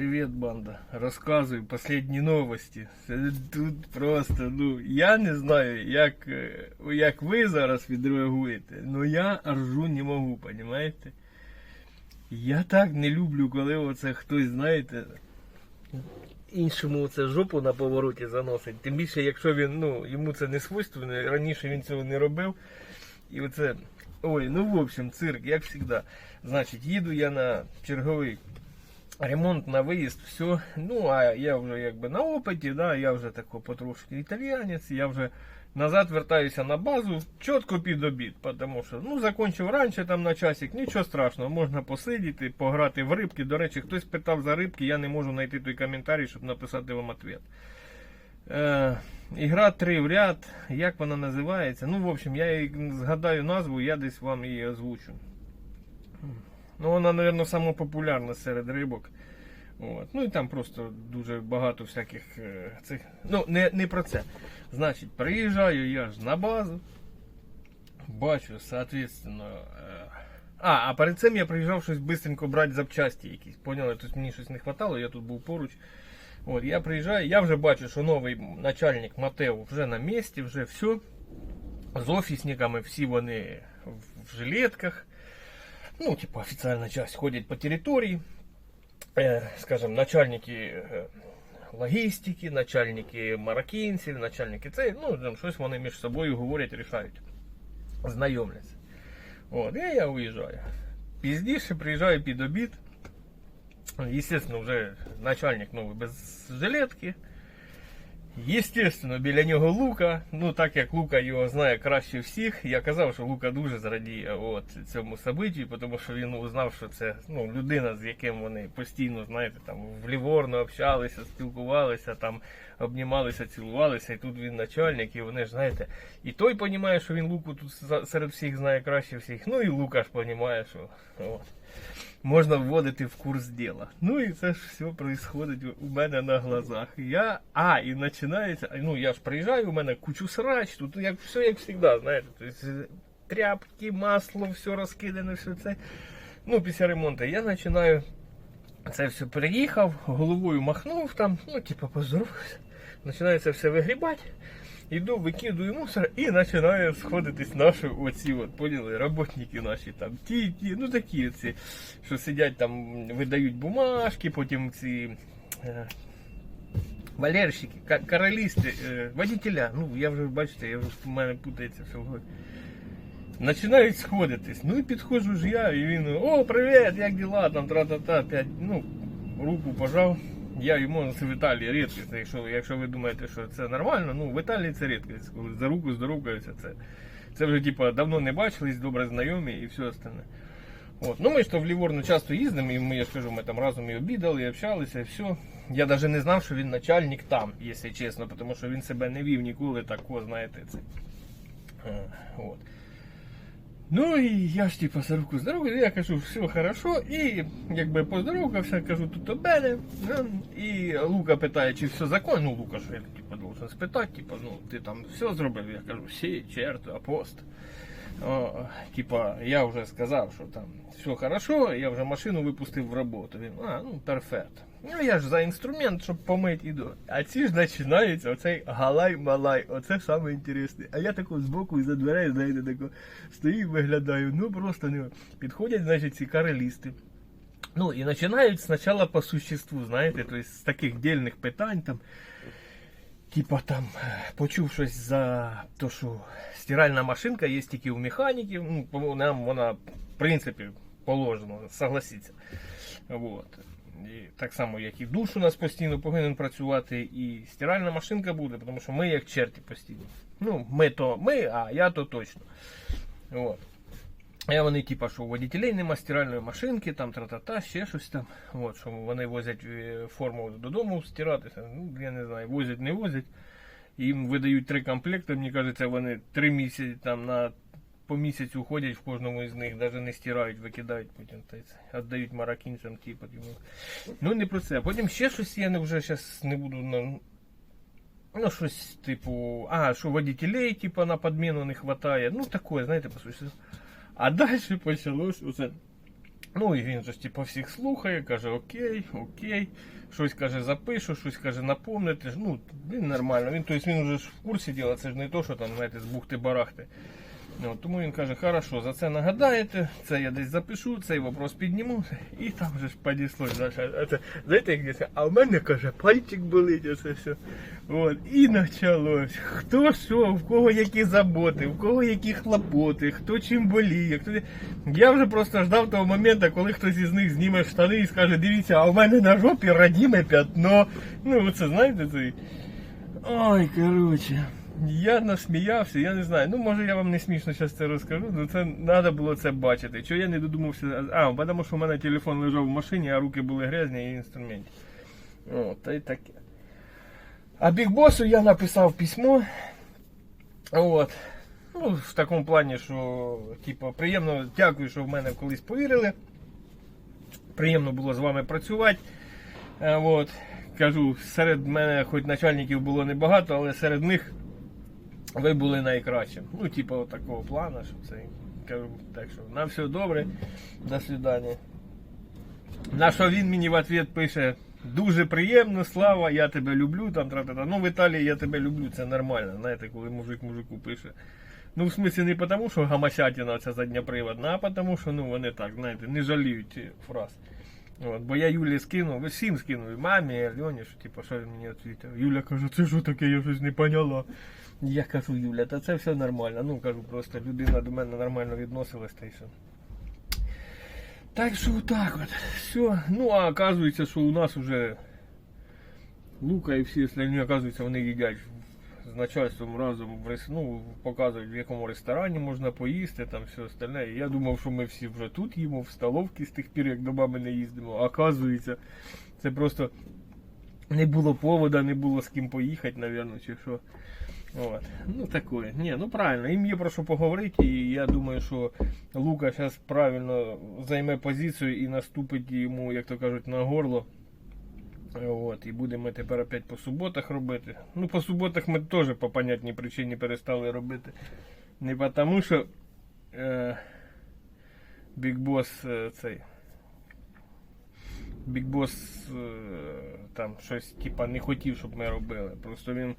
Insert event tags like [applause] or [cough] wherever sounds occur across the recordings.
Привет, банда. Розказую последні новості. Тут просто, ну, я не знаю, як, е, як ви зараз відреагуєте, але я ржу не можу, понімаєте? Я так не люблю, коли оце хтось, знаєте, іншому це жопу на повороті заносить. Тим більше, якщо він, ну, йому це не свойственно, раніше він цього не робив. І оце. Ой, ну в общем, цирк, як завжди. Значить, їду я на черговий ремонт на виїзд, все. Ну, а я вже якби на опиті, да, я вже тако потрошки італіянець, я вже назад вертаюся на базу, чітко під обід, тому що ну, закончив раніше там на часик, нічого страшного, можна посидіти, пограти в рибки. До речі, хтось питав за рибки, я не можу знайти той коментарій, щоб написати вам відповідь. Е, ігра 3 в ряд, як вона називається? Ну, в общем, я її згадаю назву, я десь вам її озвучу. Ну, вона, мабуть, сама популярна серед рибок. От. Ну і там просто дуже багато всяких е, цих. Ну, не, не про це. Значить, приїжджаю я ж на базу. Бачу, соответственно. Е, а, а перед цим я приїжджав щось бистренько брати запчасті якісь. Поняли, тут мені щось не вистачало, я тут був поруч. От, я приїжджаю, я вже бачу, що новий начальник Матео вже на місці, вже все. З офісниками всі вони в жилетках. Ну, типа официальная часть ходит по территории, э, скажем, начальники э, логістики, начальники мароккінців, начальники цей, ну, там щось вони між собою говорять, рішають, знайомляться. От, і я уїжджаю. Пізніше приїжджаю під обід. Естественно, вже начальник новий без жилетки. Естественно, біля нього Лука. Ну, так як Лука його знає краще всіх, я казав, що Лука дуже зрадіє от, цьому событию, тому що він узнав, що це ну, людина, з яким вони постійно, знаєте, там в Ліворно общалися, спілкувалися, там обнімалися, цілувалися, і тут він начальник, і вони ж знаєте. І той розуміє, що він Луку тут серед всіх знає краще всіх. Ну і Лука ж розуміє, що. От можна вводити в курс діла. Ну і це ж все происходить у мене на глазах. Я, а, і починається, ну я ж приїжджаю, у мене кучу срач, тут як все як завжди, знаєте, тобто, тряпки, масло, все розкидане, все це. Ну, після ремонту я починаю це все приїхав, головою махнув там, ну, типу, поздоровався. Починаю все вигрібати. Іду, викидую мусор і починає сходитись наші оці, от, поняли, роботники наші там, ті, ті, ну такі оці, що сидять там, видають бумажки, потім ці е, валерщики, каралісти, е, водителя, ну я вже бачите, я вже в мене путається все в голові. Починають сходитись. Ну і підходжу ж я, і він, о, привіт, як діла? Там тра-та-та, п'ять, ну, руку пожав. Я йому це в Італії рідкість. Якщо, якщо ви думаєте, що це нормально, ну в Італії це рідкість. Коли за руку здоровкаються, це, це вже типа давно не бачились, добре знайомі і все остальне. От. Ну ми ж то в Ліворно часто їздимо, і ми, я ж ми там разом і обідали, і общалися, і все. Я навіть не знав, що він начальник там, якщо чесно, тому що він себе не вів ніколи такого, знаєте, це. Е, От. Ну і я ж типу руку здоровкався, я кажу, все хорошо, і якби поздоровкався, кажу, тут мене. ну, І Лука питає, чи все закон, Ну, Лука, що я типу, должен спитати, типу, ну, ти там все зробив, я кажу, всі, черт, апост. О, типа, я вже сказав, що там все хорошо, я вже машину випустив в роботу. Він, а, ну, перфект. Ну я ж за інструмент, щоб помити іду. А ці ж починається оцей галай-малай, оце саме інтересне. А я тако збоку і за дверей, знаєте, тако стою і виглядаю. Ну просто не підходять, значить, ці карелісти. Ну і починають спочатку по существу, знаєте, тобто з таких дільних питань там. Типа там почув щось за те, що стиральна машинка є тільки у механіків. Ну, нам вона, в принципі, положено, согласіться. Вот. І так само, як і душ у нас постійно повинен працювати, і стиральна машинка буде, тому що ми як черті постійно. Ну, ми то ми, а я то точно. Вот. А вони, типа, що у водителей нема стиральної машинки, там тра-та-та, ще щось там. От, що вони возять е, форму додому стиратися. Ну, я не знаю, возять, не возять. Їм видають три комплекти, мені кажеться, вони три місяці там на по місяцю ходять в кожному із них, навіть не стирають, викидають потім віддають мароккінцям, типу. типу. Ну не про це. Потім ще щось я не вже зараз не буду на. Ну, щось, типу, а, що водителей, типу, на подміну не вистачає. Ну, таке, знаєте, по суті. А далі почалось оце Ну і він же ж типу всіх слухає, каже окей, окей. Щось каже, запишу, щось каже, напомнити. Ну, він нормально. Він, тобто він вже в курсі діла, це ж не то, що там, знаєте, з бухти-барахти. Ну, тому він каже, хорошо, за це нагадаєте, це я десь запишу, цей вопрос підніму, і там вже ж а знаєте, як десь, а в мене каже, пальчик болить, оце все. От, і почалось. Хто що, в кого які заботи, в кого які хлопоти, хто чим боліє. Хто... Я вже просто ждав того моменту, коли хтось із них зніме штани і скаже, дивіться, а в мене на жопі радіме п'ятно. Ну, це знаєте цей. Ой, коротше. Я насміявся, я не знаю. Ну, може я вам не смішно зараз це розкажу, але це треба було це бачити. Чого я не додумався. А, тому що в мене телефон лежав в машині, а руки були грязні і інструменти. О, та й таке. А бігбосу я написав письмо. От. Ну, в такому плані, що, типу, приємно, дякую, що в мене колись повірили. Приємно було з вами працювати. Е, От. Кажу, серед мене хоч начальників було небагато, але серед них ви були найкращим. Ну, типу, такого плану, що це. Кажу, так що на все добре, до свидання. На що він мені в ответ пише: дуже приємно, слава, я тебе люблю. Там тра-та-та. Ну, в Італії я тебе люблю, це нормально. Знаєте, коли мужик мужику пише. Ну, в смислі, не тому, що гамасятіна ця задньоприводна, а тому, що ну, вони так, знаєте, не жаліють фраз. От, бо я Юлі скинув, всім скинув, і мамі, і Альоні, що типу, що він мені відповідав. Юля каже, це що таке, я щось не поняла. [laughs] Я кажу, Юля, та це все нормально. Ну, кажу, просто людина до мене нормально відносилась та й все. Так що так от. Все. Ну, а оказується, що у нас уже Лука і всі остальні, оказується, вони їдять з начальством разом в рес... ну, показують, в якому ресторані можна поїсти, там все остальне. І я думав, що ми всі вже тут їмо, в столовці з тих пір, як до мами не їздимо. А оказується, це просто не було повода, не було з ким поїхати, напевно, чи що. От. Ну такое. Ні, ну правильно, їм є про що поговорити, і я думаю, що Лука зараз правильно займе позицію і наступить йому, як то кажуть, на горло. От, і будемо тепер опять по суботах робити. Ну, по суботах ми теж по понятній причині перестали робити. Не тому, що е, Big Boss е, цей. Big Boss е, там щось типа не хотів, щоб ми робили. Просто він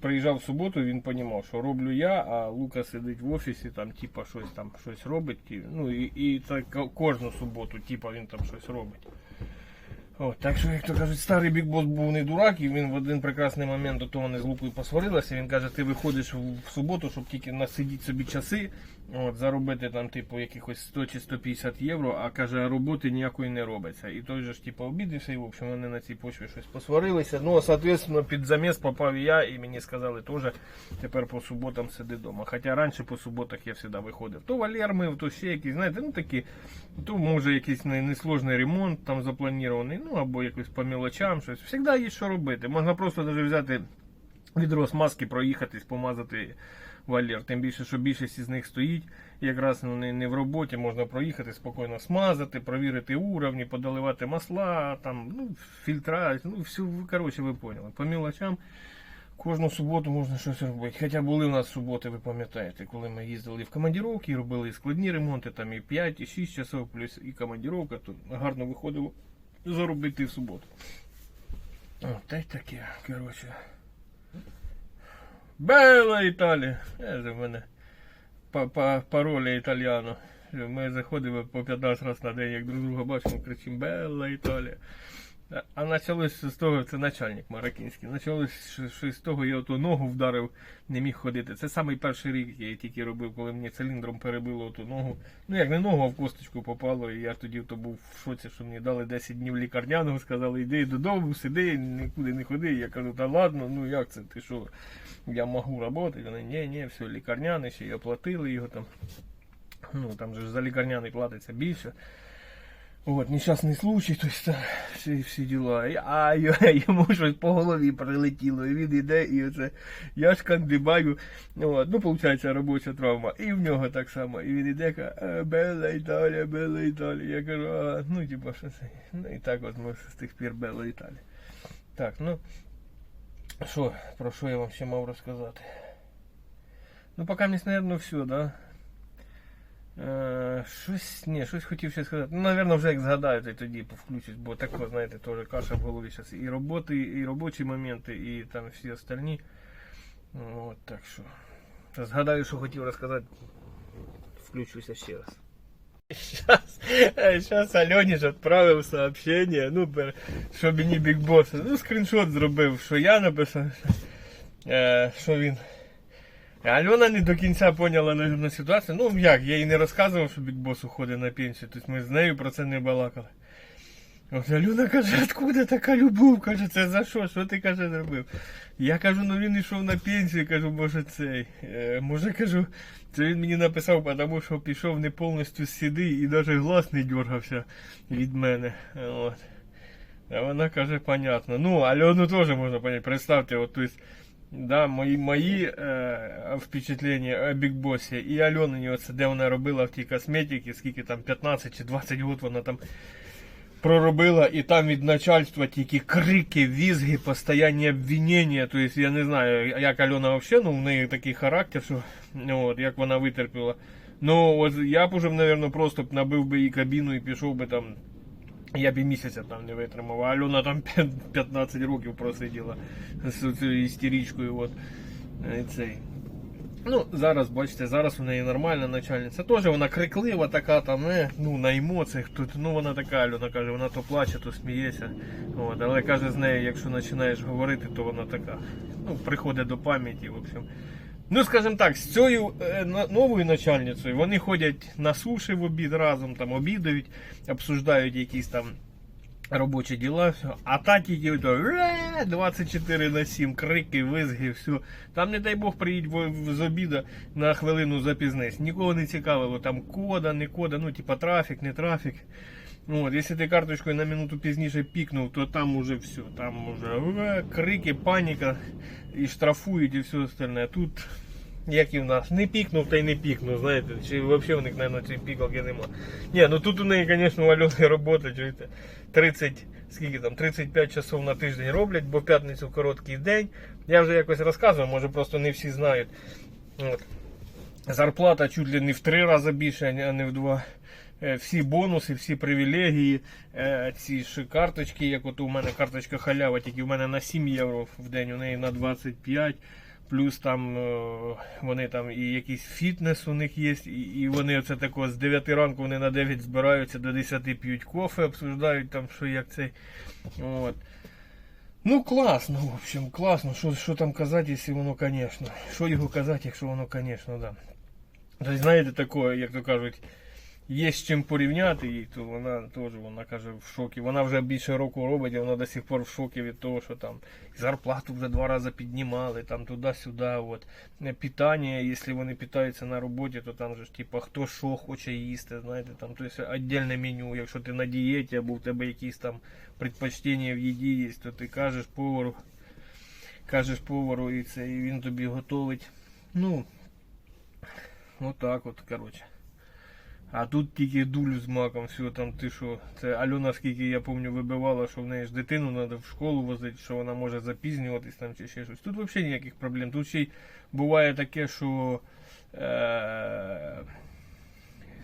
приїжджав в суботу, він розумів, що роблю я, а Лука сидить в офісі, там, типа, щось там щось робить. Ну і, і це ко- кожну суботу, типа, він там щось робить. О, так що, як то кажуть, старий бікбос був не дурак, і він в один прекрасний момент до того вони з Лукою посварилися. Він каже, ти виходиш в, суботу, щоб тільки насидіти собі часи, от, заробити там, типу, якихось 100 чи 150 євро, а каже, роботи ніякої не робиться. І той же ж типу, обідався, і в общем вони на цій почві щось посварилися. Ну, соответственно, під заміс попав і я, і мені сказали теж тепер по суботам сиди вдома. Хоча раніше по суботах я завжди виходив. То валер мив, то ще якісь, знаєте, ну такі, то може якийсь несложний ремонт там запланований, ну або якось по мелочам, щось. Всегда є що робити. Можна просто навіть взяти відро смазки, проїхатись, помазати валер. Тим більше, що більшість із них стоїть. Якраз вони не в роботі, можна проїхати, спокійно смазати, провірити уровні, подаливати масла, там, ну, фільтра, ну, все, коротше, ви поняли. По мелочам кожну суботу можна щось робити. Хоча були у нас суботи, ви пам'ятаєте, коли ми їздили в командировки, робили і складні ремонти, там і 5, і 6 часов, плюс і командировка, то гарно виходило заробити в суботу. О, та й таке, коротше. Бела Італія! Це в мене па- па- пароля італіано. Ми заходимо по 15 разів на день, як друг друга бачимо, кричимо Бела Італія. А- почалось з того, це начальник мароккінський. Почалось з того, я ото ногу вдарив, не міг ходити. Це самий перший рік я тільки робив, коли мені циліндром перебило оту ногу. Ну як не ногу, а в косточку попало. І я тоді то був в шоці, що мені дали 10 днів лікарняного, сказали, йди додому, сиди, нікуди не ходи. Я кажу, та ладно, ну як це? Ти що? Я можу працювати. Вони, ні, ні, все, лікарняний, ще й оплатили його там. Ну там же за лікарняний платиться більше. От, нещасний случай, то есть, всі, всі діла. А йому щось по голові прилетіло, і він іде, і оце я ж кандибаю. От, ну, виходить, робоча травма. І в нього так само. І він іде, каже, «Е, Бела Італія, Бела Італія. Я кажу, а, ну, типа, що це? Ну, і так от ми з тих пір Бела Італія. Так, ну, що, про що я вам ще мав розказати? Ну, поки мені, наверное, все, да? Е, щось, ні, щось хотів ще сказати. Ну, напевно, вже як згадаю, то й тоді повключусь, бо тако, знаєте, теж каша в голові зараз. І роботи, і робочі моменти, і там всі остальні. От, так що. Згадаю, що хотів розказати. Включуся ще раз. Сейчас, сейчас Альоні ж відправив сообщення, ну, що мені Boss, ну, скріншот зробив, що я написав, е, що він. Альона не до кінця поняла на ситуацію. Ну як, я їй не розказував, що Boss уходить на пенсію, тобто ми з нею про це не балакали. От Альона каже, откуда така любов? Каже, це за що? Що ти каже зробив? Я кажу, ну він йшов на пенсію, кажу, може цей. Е, може кажу, це він мені написав, тому що пішов не повністю сідий і навіть глаз не дергався від мене. От. А вона каже, понятно. Ну, Альону теж можна понять. Представте, от, то есть, да, мої, мої е, впечатлення о Бig Boss і Альонині, оце де вона робила в тій косметиці, скільки там 15 чи 20 років вона там проробила, і там від начальства тільки крики, візги, постоянні обвинення. Тобто я не знаю, як Альона взагалі, ну в неї такий характер, що ну, от, як вона витерпіла. Ну, от я б уже, мабуть, просто б набив би її кабіну і пішов би там. Я б і місяця там не витримав, а Альона там 15 років просиділа з цією істеричкою. От. Е, Цей. Ну, зараз, бачите, зараз у неї нормальна начальниця. Теж вона криклива, така там, е, ну, на емоціях. Тут, ну, вона така, Альона каже, вона то плаче, то сміється. От, але каже, з нею, якщо починаєш говорити, то вона така. Ну, приходить до пам'яті, в общем. Ну, скажімо так, з цією е, новою начальницею вони ходять на суші в обід разом, там обідають, обсуждають якісь там робочі діла, все. А та тільки 24 на 7, крики, визги, все. Там, не дай Бог, приїдь з обіда на хвилину запізнись. Нікого не цікавило, там кода, не кода, ну, типа трафік, не трафік. От, якщо ти карточкою на минуту пізніше пікнув, то там уже все, там уже «Ре!» крики, паніка, і штрафують, і все остальне. Тут як і в нас, не пікнув та й не пікнув, знаєте, чи взагалі у них, мабуть, цієї пікалки нема. Ні, ну тут у неї, звісно, у Альони робота, чуєте, 30, скільки там, 35 часов на тиждень роблять, бо в п'ятницю короткий день. Я вже якось розказував, може просто не всі знають. От. Зарплата чуть ли не в три рази більше, а не в два. Е, Всі бонуси, всі привілегії, е, ці ж карточки, як от у мене карточка халява, тільки в мене на 7 євро в день, у неї на 25. Плюс там е, вони там і якийсь фітнес у них є, і, вони оце тако з 9 ранку вони на 9 збираються до 10 п'ють кофе, обсуждають там, що як цей. От. Ну класно, в общем, класно. Що, що там казати, якщо воно, звісно. Що його казати, якщо воно, звісно, да. Тобто, знаєте, таке, як то кажуть, є з чим порівняти її, то вона теж вона каже в шокі. Вона вже більше року робить, і вона до сих пор в шокі від того, що там зарплату вже два рази піднімали, там туди-сюди. От. Питання, якщо вони питаються на роботі, то там же ж типа хто що хоче їсти, знаєте, там то есть, віддільне меню. Якщо ти на дієті або в тебе якісь там предпочтення в їді є, то ти кажеш повару, кажеш повару і це, і він тобі готовить. Ну, отак от, коротше. А тут тільки дулю з маком, все там ти що. Це Альона, скільки я пам'ятаю, вибивала, що в неї ж дитину треба в школу возити, що вона може запізнюватись там чи ще щось. Тут взагалі ніяких проблем. Тут ще й буває таке, що е-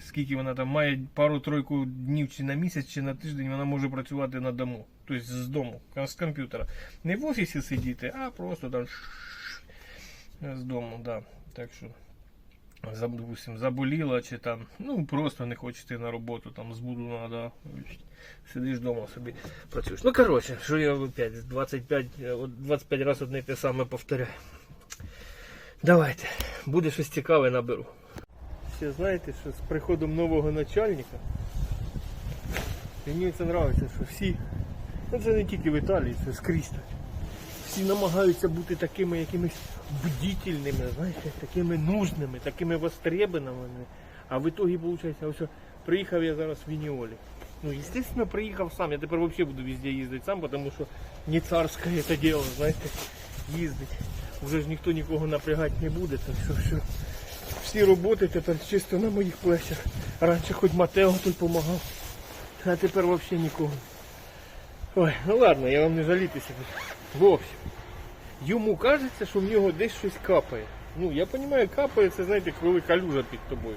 скільки вона там має пару-тройку днів чи на місяць, чи на тиждень вона може працювати на дому. Тобто з дому, з комп'ютера. Не в офісі сидіти, а просто там з дому, да. Так що допустим, заболіла чи там, ну просто не хочеш йти на роботу, там збуду надо. Сидиш вдома собі працюєш. Ну коротше, що я опять 25, е, 25 разів одне те саме повторяю. Давайте, буде щось цікаве наберу. Ще знаєте, що з приходом нового начальника мені це подобається, що всі, ну це не тільки в Італії, це скрізь так. Всі намагаються бути такими якимись бдительними, знаєте, такими нужними, такими востребованими. А в итоге виходить, ось приїхав я зараз в Вініолі. Ну, естественно, приїхав сам. Я тепер взагалі буду везде їздити сам, тому що не царське це діло, знаєте, їздить. Вже ж ніхто нікого напрягати не буде, так що все. Всі роботи тепер чисто на моїх плечах. Раніше хоч Матео тут допомагав, а тепер взагалі нікого. Ой, ну ладно, я вам не жалітися. В общем, йому кажеться, що в нього десь щось капає. Ну, я розумію, капає, це знаєте, коли калюжа під тобою.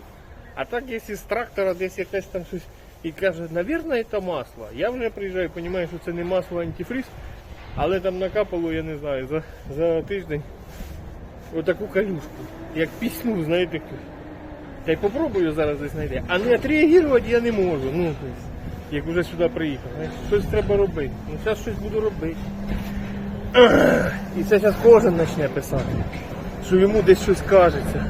А так, якщо з трактора десь якесь там щось і каже, навірно, це масло. Я вже приїжджаю, розумію, що це не масло а антифриз, але там накапало, я не знаю, за, за тиждень отаку калюшку. Як пісню, знаєте. Та й попробую зараз десь знайти. А не відреагувати я не можу. Ну, як вже сюди приїхав. Щось треба робити. Ну зараз щось буду робити. І це зараз кожен почне писати, що йому десь щось кажеться.